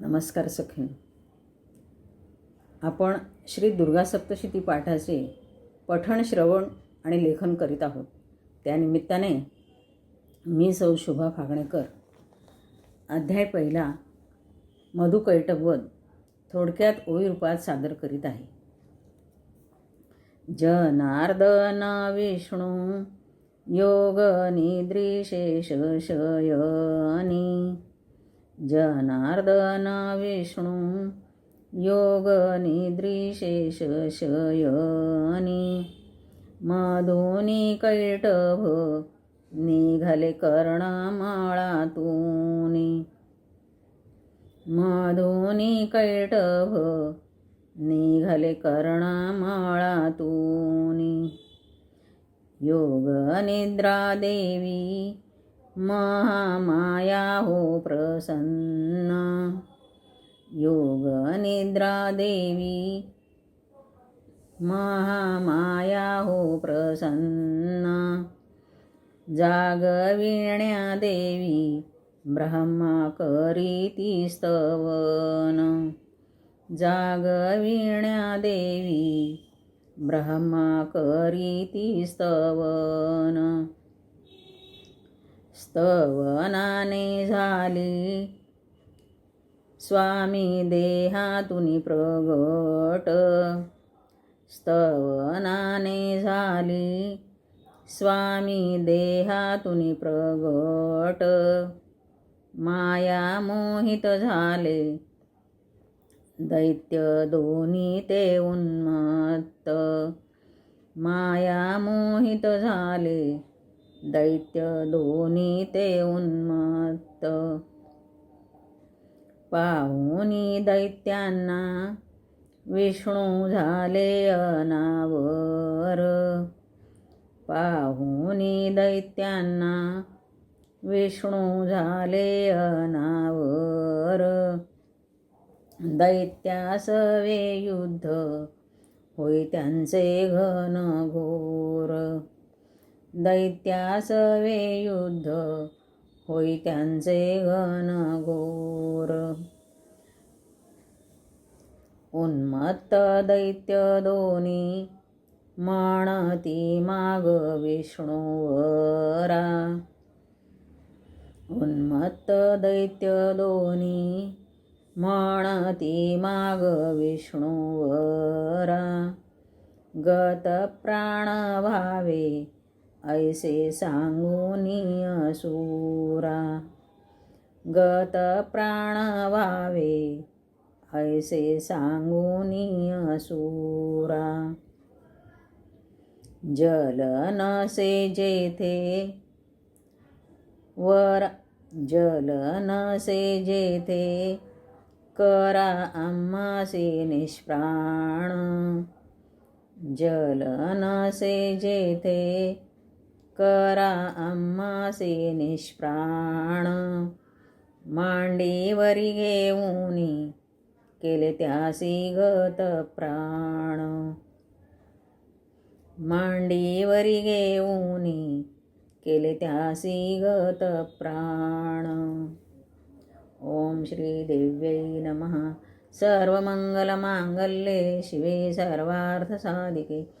नमस्कार सखी. आपण श्री दुर्गा सप्तशती पाठाचे पठण श्रवण आणि लेखन करीत आहोत. त्यानिमित्ताने मी सौ शुभा फागणेकर. अध्याय पहिला मधुकैटवध थोडक्यात ओळी रूपात सादर करीत आहे. जनार्दन विष्णू योग निद्रिशेष शयनी जनार्दन विष्णू योग निद्रिशेष मधुनी कैटभ निघाले कर्णमाळातून मधुनी कैटभ निघाले कर्णमाळातून योग निद्रा देवी महामाया हो प्रसन्न। योग निद्रा देवी महामाया हो प्रसन्न। जागविण्या देवी ब्रह्मा करीती स्तवन। जागविण्या देवी ब्रह्मा करीती स्तवन। स्तवनाने झाली. स्वामी देहातून प्रगट. स्तवनाने झाली. स्वामी देहातून प्रगट. माया मोहित झाले. दैत्य दोन्ही ते उन्मत्त. माया मोहित झाले. दैत्य दोन्ही ते उन्मत्त. पाहुनी दैत्यांना विष्णू झाले अनावर. पाहुनी दैत्यांना विष्णू झाले अनावर. दैत्यासवे युद्ध होय त्यांचे घन घोर. दैत्यासवे युद्ध होई त्यांचे घन घोर. उन्मत्त दैत्य दोन्ही म्हणती माग विष्णूवरा उन्मत्त दैत्य दोन्ही म्हणती माग विष्णूवरा गत प्राण भावे ऐसे सांगूनी असुरा गत प्राण व्हावे ऐसे सांगूनी असुरा जल नसे जेथे वर जल नसे जेथे करा आम्हासे निष्प्राण। जल नसे जेथे करा आम्हासे निष्प्राण. मांडीवरी घेऊनी केले त्यासी गत प्राण. मांडीवरी घेऊनी केले त्यासी गत प्राण. ओम श्री देव्यै नमः. सर्वमङ्गलमाङ्गल्ये शिवे सर्वार्थसाधिके.